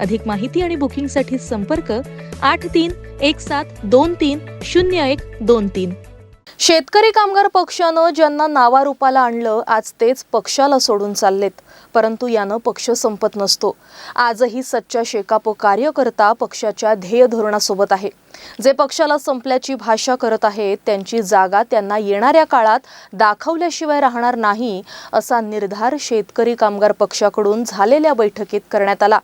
अधिक माहिती आणि बुकिंगसाठी संपर्क आठ तीन एक सात दोन तीन शून्य एक दोन तीन. शेतकरी कामगार पक्षानं ज्यांना नावारूपाला आणलं आज तेच पक्षाला सोडून चाललेत. परंतु यानं पक्ष संपत नसतो. आजही सच्चा शेकापो कार्यकर्ता पक्षाच्या ध्येय धोरणासोबत आहे. जे पक्षाला संपल्याची भाषा करत आहेत त्यांची जागा त्यांना येणाऱ्या काळात दाखवल्याशिवाय राहणार नाही असा निर्धार शेतकरी कामगार पक्षाकडून झालेल्या बैठकीत करण्यात आला.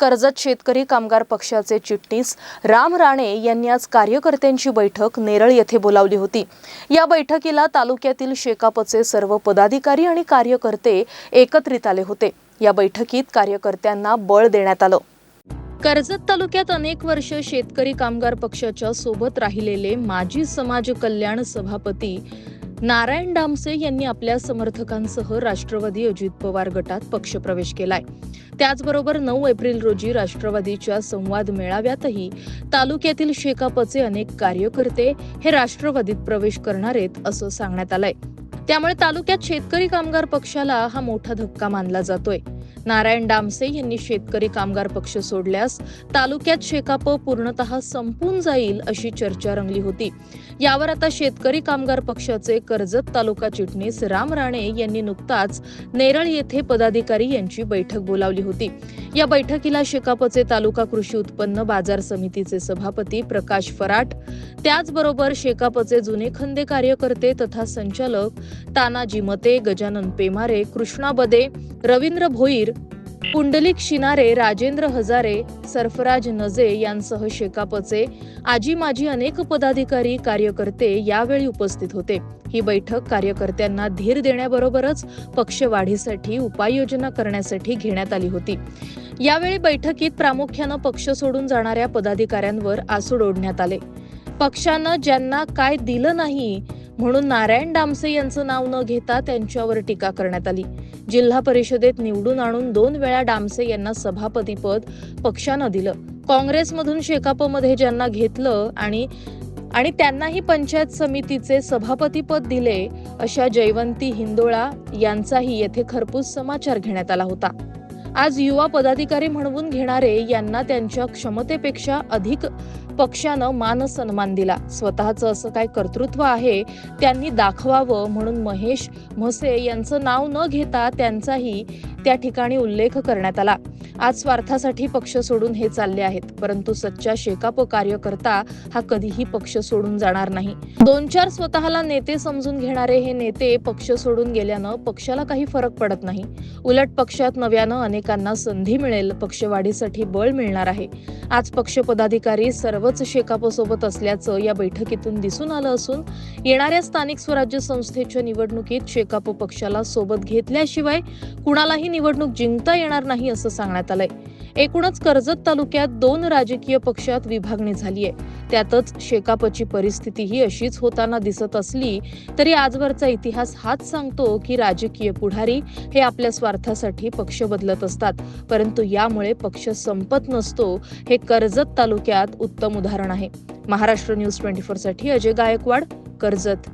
कर्जत शेतकरी कामगार पक्षाचे चिटणीस राम राणे यांनी आज कार्यकर्त्यांची बैठक नेरळ येथे बोलावली होती. या बैठकीला तालुक्यातील शेकापचे सर्व पदाधिकारी आणि कार्यकर्ते एकत्रित आले होते. या बैठकीत कार्यकर्त्यांना बळ देण्यात आलं. कर्जत तालुक्यात अनेक वर्ष शेतकरी कामगार पक्षाच्या सोबत राहिलेले माजी समाज कल्याण सभापती नारायण डामसे यांनी आपल्या समर्थकांसह राष्ट्रवादी अजित पवार गटात पक्षप्रवेश केलाय. त्याचबरोबर नऊ एप्रिल रोजी राष्ट्रवादीच्या संवाद मेळाव्यातही तालुक्यातील शेकापचे अनेक कार्यकर्ते हे राष्ट्रवादीत प्रवेश करणार आहेत असं सांगण्यात आलंय. त्यामुळे तालुक्यात शेतकरी कामगार पक्षाला हा मोठा धक्का मानला जातोय. नारायण डामसे यांनी शेतकरी कामगार पक्ष सोडल्यास तालुक्यात शेकाप पूर्णतः संपून जाईल अशी चर्चा रंगली होती. यावर आता शेतकरी कामगार पक्षाचे कर्जत तालुका चिटणीस राम राणे यांनी नुकताच नेरळ येथे पदाधिकारी यांची बैठक बोलावली होती. या बैठकीला शेकापचे तालुका कृषी उत्पन्न बाजार समितीचे सभापती प्रकाश फराट त्याचबरोबर शेकापचे जुने खंदे कार्यकर्ते तथा संचालक तानाजी मते गजानन पेमारे कृष्णा बदे रवींद्र भोई वीर पुंडलिक शिनारे राजेंद्र हजारे सरफराज नजे यांसह शेकापचे आजी माजी अनेक पदाधिकारी कार्यकर्ते यावेळी उपस्थित होते. ही बैठक कार्यकर्त्यांना धीर देण्याबरोबरच पक्ष वाढीसाठी उपाययोजना करण्यासाठी घेण्यात आली होती. यावेळी बैठकीत प्रामुख्यानं पक्ष सोडून जाणाऱ्या पदाधिकाऱ्यांवर आसूड ओढण्यात आले. पक्षानं ज्यांना काय दिलं नाही म्हणून नारायण डामसे यांचं नाव न घेता त्यांच्यावर टीका करण्यात आली. जिल्हा परिषदेत निवडून आणून दोन वेळा डामसे यांना सभापतीपद पक्षानं दिलं. काँग्रेसमधून शेकापमध्ये ज्यांना घेतलं आणि आणि त्यांनाही पंचायत समितीचे सभापतीपद दिले अशा जयवंती हिंदोळा यांचाही येथे खरपूस समाचार घेण्यात आला होता. आज युवा पदाधिकारी म्हणवून घेणारे यांना त्यांच्या क्षमतेपेक्षा अधिक पक्षानं मान सन्मान दिला. स्वतःचं असं काय कर्तृत्व आहे त्यांनी दाखवावं म्हणून महेश म्हसे यांचं नाव न घेता त्यांचाही त्या ठिकाणी उल्लेख करण्यात आला. आज स्वार्थासाठी पक्ष सोडून हे चालले आहेत परंतु सच्चा शेकाप कार्यकर्ता हा कधीही पक्ष सोडून जाणार नाही. दोन चार स्वतःला नेते समजून घेणारे हे नेते पक्ष सोडून गेल्यानं पक्षाला काही फरक पडत नाही. उलट पक्षात नव्यानं अनेकांना संधी मिळेल पक्षवाढीसाठी बळ मिळणार आहे. आज पक्ष पदाधिकारी सर्वच शेकापसोबत असल्याचं या बैठकीतून दिसून आलं असून येणाऱ्या स्थानिक स्वराज्य संस्थेच्या निवडणुकीत शेकाप पक्षाला सोबत घेतल्याशिवाय कुणालाही निवडणूक जिंकता येणार नाही असं सांगण्यात आलंय. एकूणच कर्जत तालुक्यात दोन राजकीय पक्षात विभागणी झाली आहे त्यातच शेकापची परिस्थिती ही अशीच होताना दिसत असली तरी आजवरचा इतिहास हाच सांगतो की राजकीय पुढारी हे आपल्या स्वार्थासाठी पक्ष बदलत असतात. परंतु यामुळे पक्ष संपत नसतो हे कर्जत तालुक्यात उत्तम उदाहरण आहे. महाराष्ट्र न्यूज ट्वेंटी फोरसाठी अजय गायकवाड कर्जत.